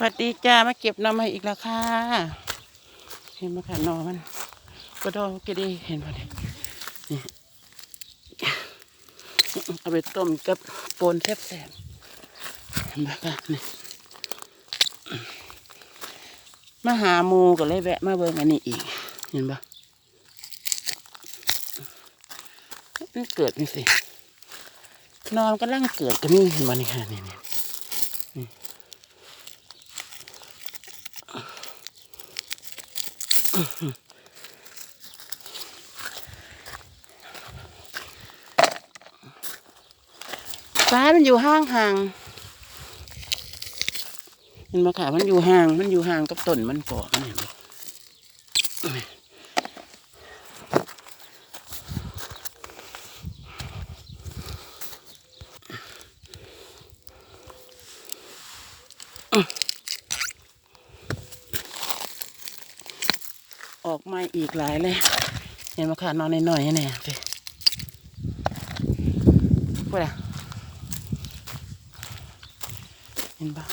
สวัสดีจ้ามาเก็บหน้ำมาอีกแล้วค่ะ เห็นไหมคะหนอมันกระโดดกระดีเห็นไหมเนี่ยเอาไปต้มกับโปนแซ่บๆเห็นไหมคะนี่มาหาหมูก็เลยแวะมาเบิ่งอันนี้อีก เห็นปะมันเกิดนี่สินอนกำลังเกิดก็มีเห็นไหมนี่ค่ะนี่นี่ ฟ้ามันอยู่ห่างห่างๆเห็นมค่ะมันอยู่ห่าง มันอยู่ห่างกับต้นมันเกาะมันเห็นไหมอ ออกมาอีกหลายเลย เห็นไหมค่ะนอนหน่อยๆเนี่ยสิพูดอะเห็นปะ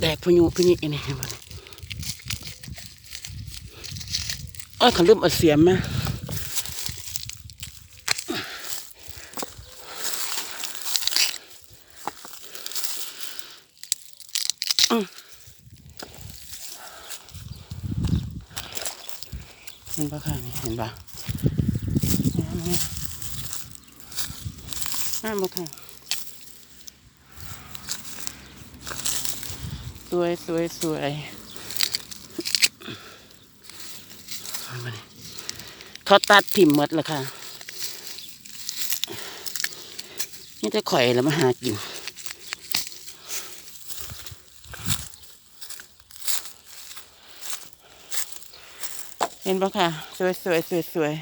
แดกพยุพยุอันนี้เห็นปะโอ้ยเขาลืมเอาเสียมม เห็นปะค่ะนี่เห็นปะน่ามปะค่ะสวยสวยสวยเอามาดิเขาตัดถิ่มหมดแล้วค่ะ นี่จะข่อยแล้วมาหากิน เห็นปะค่ะ สวยสวยสวยสวย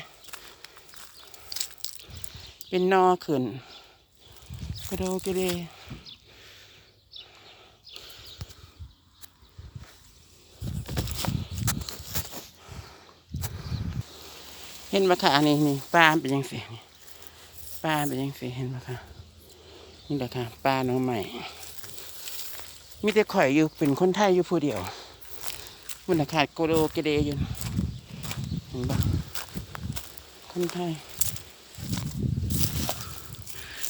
เป็นนอขึ้นกระโดกระเดเห็นปะค่ะนี่นี่ปลาเป็นยังไงนี่ปลาเป็นยังไงเห็นปะค่ะนี่แหละค่ะปลาน้องใหม่ มีแต่ข่อยอยู่เป็นคนไทยอยู่ผู้เดียวมันนะขาดโกโดกเดอยู่ เห็นปะคนไทย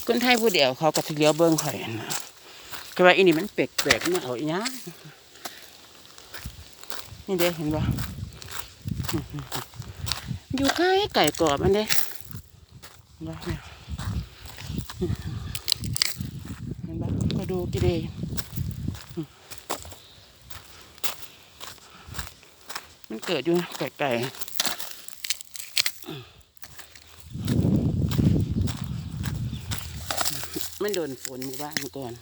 คนไทยผู้เดียวเขาก็สิเลียวเบิ้งข่อยนะก็ว่าอีนี่มันแปลกๆมาเอาอีหยังนี่เด้เห็นปะอยู่ใกล้ไก่กรอบมันเด้เห็นปะเนี่ยเห็นปะก็ดูกี่เดมันเกิดอยู่ไก่ๆ มันโดนฝนหมู่บ้านก่อน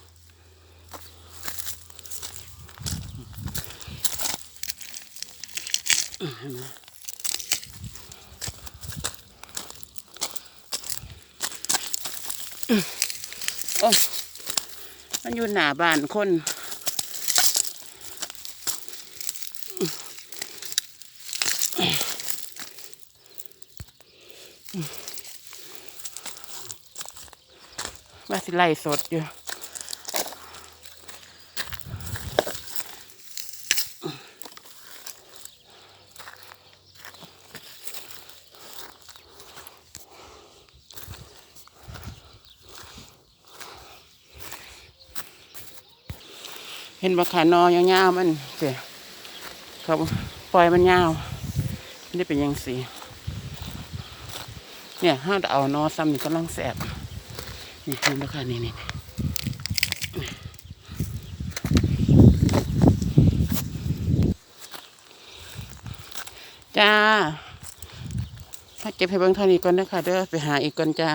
มโอ้ยมันอยู่หน้าบ้านคน ว่าสิไล่สดอยู่เห็นบะขานอยาวๆมันเสียเขาปล่อยมันยาวไม่เป็นยังสีเนี่ยห้าเอานอซ้ำนี่กำลังแสบ นี่เห็นไหมคะนี่นี่จ้าถ้าเก็บให้เบิ่งเท่านี้ก่อนนะคะเด้อไปหาอีกก่อนจ้า